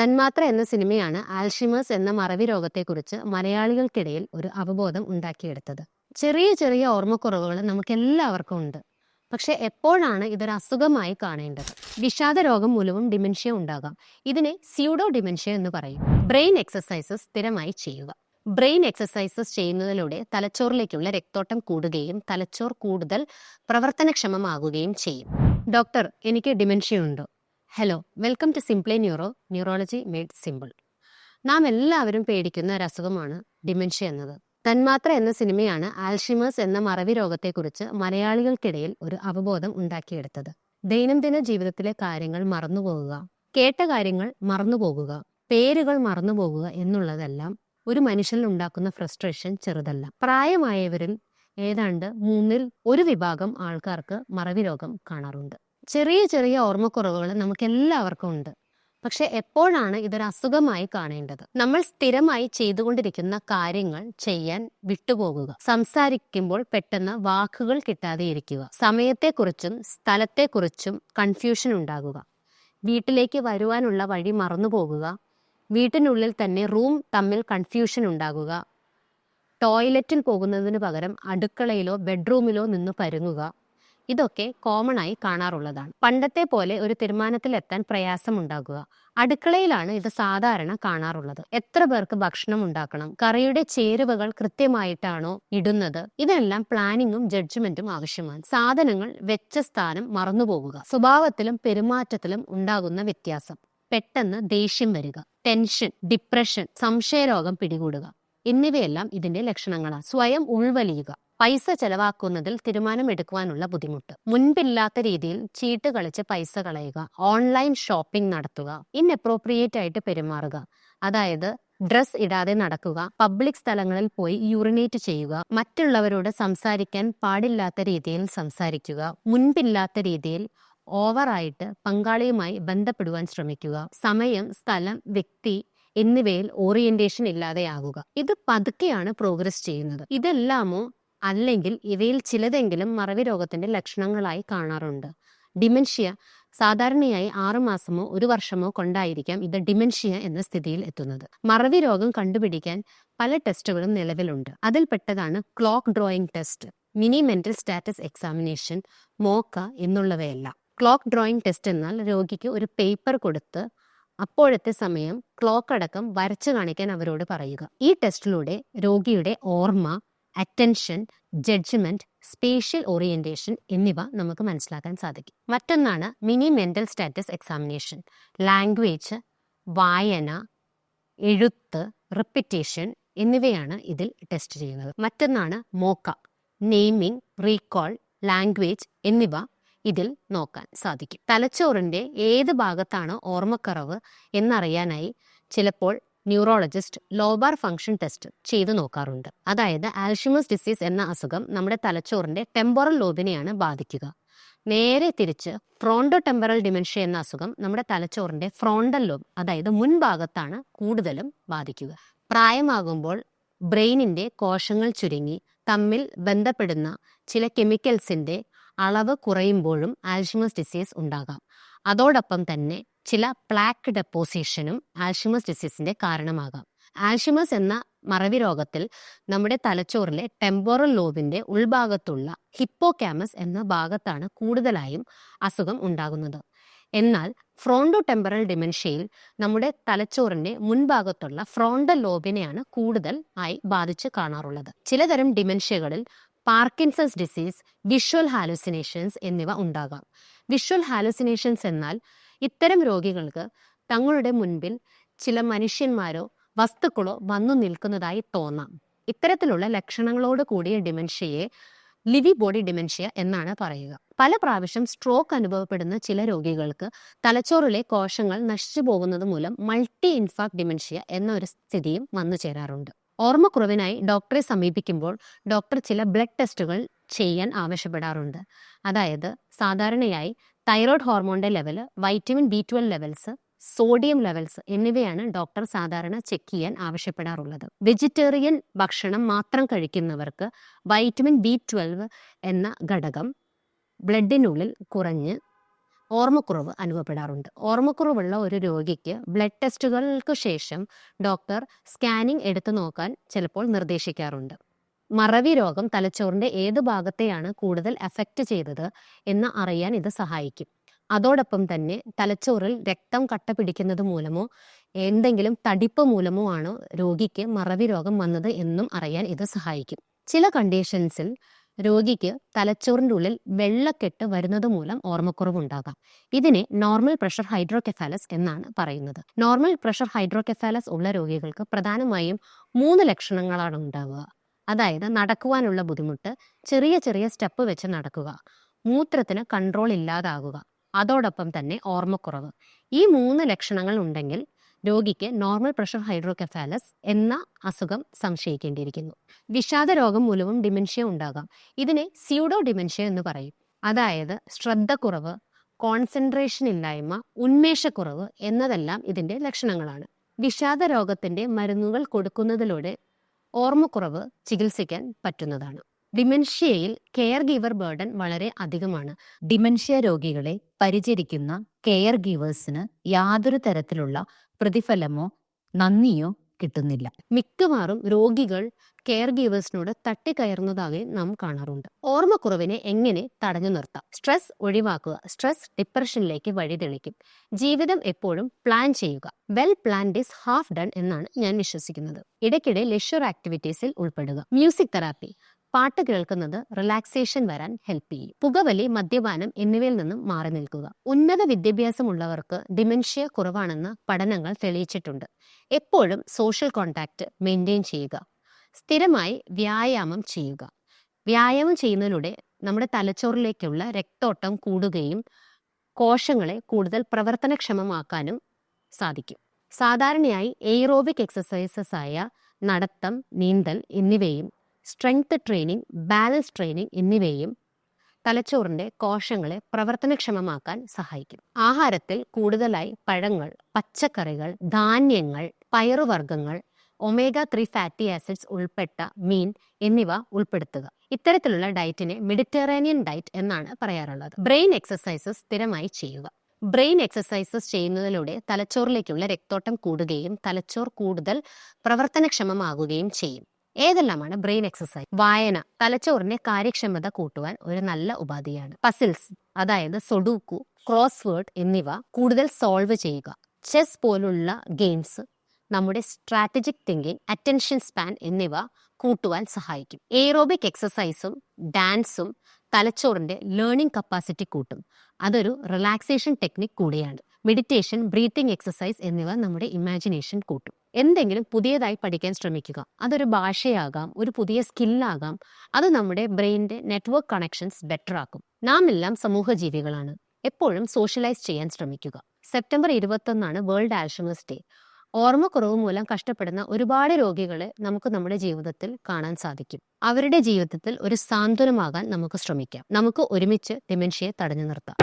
തന്മാത്ര എന്ന സിനിമയാണ് ആൽഷിമേഴ്സ് എന്ന മറവി രോഗത്തെക്കുറിച്ച് മലയാളികൾക്കിടയിൽ ഒരു അവബോധം ഉണ്ടാക്കിയെടുത്തത്. ചെറിയ ചെറിയ ഓർമ്മക്കുറവുകൾ നമുക്ക് എല്ലാവർക്കും ഉണ്ട്. പക്ഷെ എപ്പോഴാണ് ഇതൊരു അസുഖമായി കാണേണ്ടത്? വിഷാദ രോഗം മൂലവും ഡിമെൻഷ്യ ഉണ്ടാകാം. ഇതിനെ സ്യൂഡോ ഡിമെൻഷ്യ എന്ന് പറയും. ബ്രെയിൻ എക്സസൈസസ് സ്ഥിരമായി ചെയ്യുക. ബ്രെയിൻ എക്സസൈസസ് ചെയ്യുന്നതിലൂടെ തലച്ചോറിലേക്കുള്ള രക്തോട്ടം കൂടുകയും തലച്ചോർ കൂടുതൽ പ്രവർത്തനക്ഷമമാകുകയും ചെയ്യും. ഡോക്ടർ എനിക്ക് ഡിമെൻഷ്യ ഉണ്ടോ. Hello welcome to simply neuro neurology made simple നാം എല്ലാവരും പേടിക്കുന്ന ഒരു അസുഖമാണ് ഡിമെൻഷ്യ എന്നത്. തന്മാത്ര എന്ന സിനിമയാണ് ആൽഷിമേഴ്സ് എന്ന മറവി രോഗത്തെക്കുറിച്ച് മലയാളികൾക്കിടയിൽ ഒരു അവബോധം ഉണ്ടാക്കിയെടുത്തത്. ദൈനംദിന ജീവിതത്തിലെ കാര്യങ്ങൾ മറന്നുപോകുക കേട്ട കാര്യങ്ങൾ മറന്നുപോകുക പേരുകൾ മറന്നുപോകുക എന്നുള്ളതെല്ലാം ഒരു മനുഷ്യനിൽ ഉണ്ടാക്കുന്ന ഫ്രസ്ട്രേഷൻ ചെറുതല്ല. പ്രായമായവരിൽ ഏതാണ്ട് മൂന്നിൽ ഒരു വിഭാഗം ആൾക്കാർക്ക് മറവി രോഗം കാണാറുണ്ട്. ചെറിയ ചെറിയ ഓർമ്മക്കുറവുകൾ നമുക്ക് എല്ലാവർക്കും ഉണ്ട്. പക്ഷെ എപ്പോഴാണ് ഇതൊരു അസുഖമായി കാണേണ്ടത്? നമ്മൾ സ്ഥിരമായി ചെയ്തുകൊണ്ടിരിക്കുന്ന കാര്യങ്ങൾ ചെയ്യാൻ വിട്ടുപോകുക. സംസാരിക്കുമ്പോൾ പെട്ടെന്ന് വാക്കുകൾ കിട്ടാതെ ഇരിക്കുക. സമയത്തെക്കുറിച്ചും സ്ഥലത്തെക്കുറിച്ചും കൺഫ്യൂഷൻ ഉണ്ടാകുക. വീട്ടിലേക്ക് വരുവാനുള്ള വഴി മറന്നുപോകുക വീട്ടിനുള്ളിൽ തന്നെ റൂം തമ്മിൽ കൺഫ്യൂഷൻ ഉണ്ടാകുക. ടോയ്ലറ്റിൽ പോകുന്നതിന് പകരം അടുക്കളയിലോ ബെഡ്റൂമിലോ നിന്ന് പരുങ്ങുക. ഇതൊക്കെ കോമൺ ആയി കാണാറുള്ളതാണ്. പണ്ടത്തെ പോലെ ഒരു തീരുമാനത്തിലെത്താൻ പ്രയാസമുണ്ടാകുക. അടുക്കളയിലാണ് ഇത് സാധാരണ കാണാറുള്ളത്. എത്ര പേർക്ക് ഭക്ഷണം ഉണ്ടാക്കണം കറിയുടെ ചേരുവകൾ കൃത്യമായിട്ടാണോ ഇടുന്നത് ഇതെല്ലാം പ്ലാനിങ്ങും ജഡ്ജ്മെന്റും ആവശ്യമാണ്. സാധനങ്ങൾ വെച്ച സ്ഥാനം മറന്നുപോകുക സ്വഭാവത്തിലും പെരുമാറ്റത്തിലും ഉണ്ടാകുന്ന വ്യത്യാസം. പെട്ടെന്ന് ദേഷ്യം വരിക ടെൻഷൻ ഡിപ്രഷൻ സംശയരോഗം പിടികൂടുക. എന്നിവയെല്ലാം ഇതിന്റെ ലക്ഷണങ്ങളാണ്. സ്വയം ഉൾവലിയുക. പൈസ ചെലവാക്കുന്നതിൽ തീരുമാനമെടുക്കുവാനുള്ള ബുദ്ധിമുട്ട്. മുൻപില്ലാത്ത രീതിയിൽ ചീട്ട് കളിച്ച് പൈസ കളയുക ഓൺലൈൻ ഷോപ്പിംഗ് നടത്തുക ഇൻഅപ്രോപ്രിയേറ്റ് ആയിട്ട് പെരുമാറുക. അതായത് ഡ്രസ് ഇടാതെ നടക്കുക പബ്ലിക് സ്ഥലങ്ങളിൽ പോയി യൂറിനേറ്റ് ചെയ്യുക മറ്റുള്ളവരോട് സംസാരിക്കാൻ പാടില്ലാത്ത രീതിയിൽ സംസാരിക്കുക മുൻപില്ലാത്ത രീതിയിൽ ഓവറായിട്ട് പങ്കാളിയുമായി ബന്ധപ്പെടുവാൻ ശ്രമിക്കുക സമയം സ്ഥലം വ്യക്തി എന്നിവയിൽ ഓറിയന്റേഷൻ ഇല്ലാതെയാകുക. ഇത് പതുക്കെയാണ് പ്രോഗ്രസ് ചെയ്യുന്നത്. ഇതെല്ലാമോ അല്ലെങ്കിൽ ഇവയിൽ ചിലതെങ്കിലും മറവി രോഗത്തിന്റെ ലക്ഷണങ്ങളായി കാണാറുണ്ട്. ഡിമെൻഷ്യ സാധാരണയായി ആറുമാസമോ ഒരു വർഷമോ കൊണ്ടായിരിക്കാം ഇത് ഡിമെൻഷ്യ എന്ന സ്ഥിതിയിൽ എത്തുന്നത്. മറവി രോഗം കണ്ടുപിടിക്കാൻ പല ടെസ്റ്റുകളും നിലവിലുണ്ട്. അതിൽപ്പെട്ടതാണ് clock drawing test mini mental status examination MoCA എന്നുള്ളവയെല്ലാം. Clock drawing test എന്നാൽ രോഗിക്ക് ഒരു പേപ്പർ കൊടുത്ത് അപ്പോഴത്തെ സമയം ക്ലോക്ക് അടക്കം വരച്ചു കാണിക്കാൻ അവരോട് പറയുക. ഈ ടെസ്റ്റിലൂടെ രോഗിയുടെ ഓർമ്മ അറ്റൻഷൻ ജഡ്ജ്മെന്റ് സ്പേഷ്യൽ ഓറിയന്റേഷൻ എന്നിവ നമുക്ക് മനസ്സിലാക്കാൻ സാധിക്കും. മറ്റൊന്നാണ് mini mental status examination language വായന എഴുത്ത് റിപ്പിറ്റേഷൻ എന്നിവയാണ് ഇതിൽ ടെസ്റ്റ് ചെയ്യുന്നത്. മറ്റൊന്നാണ് മോക്ക നെയ്മിംഗ് റീകോൾ ലാംഗ്വേജ് എന്നിവ ഇതിൽ നോക്കാൻ സാധിക്കും. തലച്ചോറിന്റെ ഏത് ഭാഗത്താണ് ഓർമ്മക്കുറവ് എന്നറിയാനായി ചിലപ്പോൾ ന്യൂറോളജിസ്റ്റ് ലോബാർ ഫംഗ്ഷൻ ടെസ്റ്റ് ചെയ്തു നോക്കാറുണ്ട്. അതായത് ആൽഷിമസ് ഡിസീസ് എന്ന അസുഖം നമ്മുടെ തലച്ചോറിന്റെ ടെമ്പോറൽ ലോബിനെയാണ് ബാധിക്കുക. നേരെ തിരിച്ച് ഫ്രോണ്ടോ ടെമ്പറൽ ഡിമെൻഷ്യ എന്ന അസുഖം നമ്മുടെ തലച്ചോറിന്റെ ഫ്രോണ്ടൽ ലോബ് അതായത് മുൻഭാഗത്താണ് കൂടുതലും ബാധിക്കുക. പ്രായമാകുമ്പോൾ ബ്രെയിനിന്റെ കോശങ്ങൾ ചുരുങ്ങി തമ്മിൽ ബന്ധപ്പെടുന്ന ചില കെമിക്കൽസിന്റെ അളവ് കുറയുമ്പോഴും ആൽഷിമസ് ഡിസീസ് ഉണ്ടാകാം. അതോടൊപ്പം തന്നെ ചില പ്ലാക്ക് ഡെപ്പോസിഷനും ആൽഷിമസ് ഡിസീസിന്റെ കാരണമാകാം. ആൽഷിമസ് എന്ന മറവി രോഗത്തിൽ നമ്മുടെ തലച്ചോറിലെ ടെമ്പോറൽ ലോബിന്റെ ഉൾഭാഗത്തുള്ള ഹിപ്പോകാമസ് എന്ന ഭാഗത്താണ് കൂടുതലായും അസുഖം ഉണ്ടാകുന്നത്. എന്നാൽ ഫ്രോണ്ടോ ടെമ്പറൽ ഡിമെൻഷ്യയിൽ നമ്മുടെ തലച്ചോറിന്റെ മുൻഭാഗത്തുള്ള ഫ്രോണ്ടൽ ലോബിനെയാണ് കൂടുതൽ ആയി ബാധിച്ച് കാണാറുള്ളത്. ചിലതരം ഡിമെൻഷ്യകളിൽ പാർക്കിൻസൺസ് ഡിസീസ് വിഷ്വൽ ഹാലുസിനേഷൻസ് എന്നിവ ഉണ്ടാകാം. വിഷ്വൽ ഹാലുസിനേഷൻസ് എന്നാൽ ഇത്തരം രോഗികൾക്ക് തങ്ങളുടെ മുൻപിൽ ചില മനുഷ്യന്മാരോ വസ്തുക്കളോ വന്നു നിൽക്കുന്നതായി തോന്നാം. ഇത്തരത്തിലുള്ള ലക്ഷണങ്ങളോട് കൂടിയ ഡിമെൻഷ്യയെ ലിവി ബോഡി ഡിമെൻഷ്യ എന്നാണ് പറയുക. പല പ്രാവശ്യം സ്ട്രോക്ക് അനുഭവപ്പെടുന്ന ചില രോഗികൾക്ക് തലച്ചോറിലെ കോശങ്ങൾ നശിച്ചു പോകുന്നത് മൂലം മൾട്ടി ഇൻഫാക്ട് ഡിമെൻഷ്യ എന്ന ഒരു സ്ഥിതിയും വന്നു ചേരാറുണ്ട്. ഓർമ്മക്കുറവിനായി ഡോക്ടറെ സമീപിക്കുമ്പോൾ ഡോക്ടർ ചില ബ്ലഡ് ടെസ്റ്റുകൾ ചെയ്യാൻ ആവശ്യപ്പെടാറുണ്ട്. അതായത് സാധാരണയായി thyroid ഹോർമോണിന്റെ level vitamin B twelve levels sodium levels എന്നിവയാണ് ഡോക്ടർ സാധാരണ ചെക്ക് ചെയ്യാൻ ആവശ്യപ്പെടാറുള്ളത്. വെജിറ്റേറിയൻ ഭക്ഷണം മാത്രം കഴിക്കുന്നവർക്ക് വൈറ്റമിൻ ബി ട്വൽവ് എന്ന ഘടകം ബ്ലഡിനുള്ളിൽ കുറഞ്ഞ് ഓർമ്മക്കുറവ് അനുഭവപ്പെടാറുണ്ട്. ഓർമ്മക്കുറവുള്ള ഒരു രോഗിക്ക് ബ്ലഡ് ടെസ്റ്റുകൾക്ക് ശേഷം ഡോക്ടർ സ്കാനിംഗ് എടുത്തു നോക്കാൻ ചിലപ്പോൾ നിർദ്ദേശിക്കാറുണ്ട്. മറവി രോഗം തലച്ചോറിന്റെ ഏത് ഭാഗത്തെയാണ് കൂടുതൽ എഫക്റ്റ് ചെയ്തത് എന്ന് അറിയാൻ ഇത് സഹായിക്കും. അതോടൊപ്പം തന്നെ തലച്ചോറിൽ രക്തം കട്ട പിടിക്കുന്നത് മൂലമോ എന്തെങ്കിലും തടിപ്പ് മൂലമോ ആണോ രോഗിക്ക് മറവി രോഗം വന്നത് എന്നും അറിയാൻ ഇത് സഹായിക്കും. ചില കണ്ടീഷൻസിൽ രോഗിക്ക് തലച്ചോറിന്റെ ഉള്ളിൽ വെള്ളക്കെട്ട് വരുന്നത് മൂലം ഓർമ്മക്കുറവുണ്ടാകാം. ഇതിനെ നോർമൽ പ്രഷർ ഹൈഡ്രോകെഫാലസ് എന്നാണ് പറയുന്നത്. നോർമൽ പ്രഷർ ഹൈഡ്രോകെഫാലസ് ഉള്ള രോഗികൾക്ക് പ്രധാനമായും മൂന്ന് ലക്ഷണങ്ങളാണ് ഉണ്ടാവുക. അതായത് നടക്കുവാനുള്ള ബുദ്ധിമുട്ട് ചെറിയ ചെറിയ സ്റ്റെപ്പ് വെച്ച് നടക്കുക മൂത്രത്തിന് കൺട്രോൾ ഇല്ലാതാകുക അതോടൊപ്പം തന്നെ ഓർമ്മക്കുറവ്. ഈ മൂന്ന് ലക്ഷണങ്ങൾ ഉണ്ടെങ്കിൽ രോഗിക്ക് നോർമൽ പ്രഷർ ഹൈഡ്രോകെഫാലസ് എന്ന അസുഖം സംശയിക്കേണ്ടിയിരിക്കുന്നു. വിഷാദ രോഗം മൂലവും ഡിമെൻഷ്യ ഉണ്ടാകാം. ഇതിനെ സ്യൂഡോ ഡിമെൻഷ്യ എന്ന് പറയും. അതായത് ശ്രദ്ധക്കുറവ് കോൺസെൻട്രേഷൻ ഇല്ലായ്മ ഉന്മേഷക്കുറവ് എന്നതെല്ലാം ഇതിന്റെ ലക്ഷണങ്ങളാണ്. വിഷാദ രോഗത്തിന്റെ മരുന്നുകൾ കൊടുക്കുന്നതിലൂടെ ഓർമ്മക്കുറവ് ചികിത്സിക്കാൻ പറ്റുന്നതാണ്. ഡിമെൻഷ്യയിൽ കെയർ ഗീവർ ബേർഡൻ വളരെ അധികമാണ്. ഡിമെൻഷ്യ രോഗികളെ പരിചരിക്കുന്ന കെയർ ഗീവേഴ്സിന് യാതൊരു തരത്തിലുള്ള പ്രതിഫലമോ നന്ദിയോ കിട്ടുന്നില്ല. മിക്കവാറും രോഗികൾ കെയർ ഗീവേഴ്സിനോട് തട്ടിക്കയറുന്നതായി നാം കാണാറുണ്ട്. ഓർമ്മക്കുറവിനെ എങ്ങനെ തടഞ്ഞു നിർത്താം? സ്ട്രെസ് ഒഴിവാക്കുക. സ്ട്രെസ് ഡിപ്രഷനിലേക്ക് വഴിതെളിക്കും ജീവിതം എപ്പോഴും പ്ലാൻ ചെയ്യുക. Well planned is half done എന്നാണ് ഞാൻ വിശ്വസിക്കുന്നത്. ഇടയ്ക്കിടെ ലെഷർ ആക്ടിവിറ്റീസിൽ ഉൾപ്പെടുക. മ്യൂസിക് തെറാപ്പി പാട്ട് കേൾക്കുന്നത് റിലാക്സേഷൻ വരാൻ ഹെൽപ്പ് ചെയ്യും. പുകവലി മദ്യപാനം എന്നിവയിൽ നിന്നും മാറി നിൽക്കുക. ഉന്നത വിദ്യാഭ്യാസമുള്ളവർക്ക് ഡിമെൻഷ്യ കുറവാണെന്ന് പഠനങ്ങൾ തെളിയിച്ചിട്ടുണ്ട്. എപ്പോഴും സോഷ്യൽ കോണ്ടാക്ട് മെയിന്റെയിൻ ചെയ്യുക. സ്ഥിരമായി വ്യായാമം ചെയ്യുക. വ്യായാമം ചെയ്യുന്നതിലൂടെ നമ്മുടെ തലച്ചോറിലേക്കുള്ള രക്തോട്ടം കൂടുകയും കോശങ്ങളെ കൂടുതൽ പ്രവർത്തനക്ഷമമാക്കാനും സാധിക്കും. സാധാരണയായി എയ്റോബിക് എക്സസൈസസ് ആയ നടത്തം നീന്തൽ എന്നിവയും സ്ട്രെങ്ത് ട്രെയിനിങ് ബാലൻസ് ട്രെയിനിങ് എന്നിവയും തലച്ചോറിന്റെ കോശങ്ങളെ പ്രവർത്തനക്ഷമമാക്കാൻ സഹായിക്കും. ആഹാരത്തിൽ കൂടുതലായി പഴങ്ങൾ പച്ചക്കറികൾ ധാന്യങ്ങൾ പയറുവർഗങ്ങൾ ഒമേഗ ത്രീ ഫാറ്റി ആസിഡ്സ് ഉൾപ്പെട്ട മീൻ എന്നിവ ഉൾപ്പെടുത്തുക. ഇത്തരത്തിലുള്ള ഡയറ്റിനെ മെഡിറ്ററേനിയൻ ഡയറ്റ് എന്നാണ് പറയാറുള്ളത്. ബ്രെയിൻ എക്സസൈസസ് സ്ഥിരമായി ചെയ്യുക. ബ്രെയിൻ എക്സസൈസസ് ചെയ്യുന്നതിലൂടെ തലച്ചോറിലേക്കുള്ള രക്തോട്ടം കൂടുകയും തലച്ചോർ കൂടുതൽ പ്രവർത്തനക്ഷമമാകുകയും ചെയ്യും. ഏതെല്ലാമാണ്? ബ്രെയിൻ എക്സസൈസ് വായന തലച്ചോറിന്റെ കാര്യക്ഷമത കൂട്ടുവാൻ ഒരു നല്ല ഉപാധിയാണ്. പസിൽസ് അതായത് സൊഡൂക്കു ക്രോസ് വേർഡ് എന്നിവ കൂടുതൽ സോൾവ് ചെയ്യുക. ചെസ് പോലുള്ള ഗെയിംസ് നമ്മുടെ സ്ട്രാറ്റജിക് തിങ്കിങ് അറ്റൻഷൻ സ്പാൻ എന്നിവ കൂട്ടുവാൻ സഹായിക്കും. എയ്റോബിക് എക്സസൈസും ഡാൻസും തലച്ചോറിന്റെ ലേണിംഗ് കപ്പാസിറ്റി കൂട്ടും. അതൊരു റിലാക്സേഷൻ ടെക്നിക് കൂടിയാണ്. മെഡിറ്റേഷൻ ബ്രീത്തിങ് എക്സസൈസ് എന്നിവ നമ്മുടെ ഇമാജിനേഷൻ കൂട്ടും. എന്തെങ്കിലും പുതിയതായി പഠിക്കാൻ ശ്രമിക്കുക. അതൊരു ഭാഷയാകാം ഒരു പുതിയ സ്കില്ലാകാം. അത് നമ്മുടെ ബ്രെയിനിന്റെ നെറ്റ്വർക്ക് കണക്ഷൻസ് ബെറ്റർ ആക്കും. നാം എല്ലാം സമൂഹ ജീവികളാണ് എപ്പോഴും സോഷ്യലൈസ് ചെയ്യാൻ ശ്രമിക്കുക. സെപ്റ്റംബർ ഇരുപത്തൊന്നാണ് വേൾഡ് ആൽഷമേഴ്സ് ഡേ. ഓർമ്മക്കുറവ് മൂലം കഷ്ടപ്പെടുന്ന ഒരുപാട് രോഗികളെ നമുക്ക് നമ്മുടെ ജീവിതത്തിൽ കാണാൻ സാധിക്കും. അവരുടെ ജീവിതത്തിൽ ഒരു സാന്ത്വനമാകാൻ നമുക്ക് ശ്രമിക്കാം. നമുക്ക് ഒരുമിച്ച് ഡിമെൻഷ്യയെ തടഞ്ഞു നിർത്താം.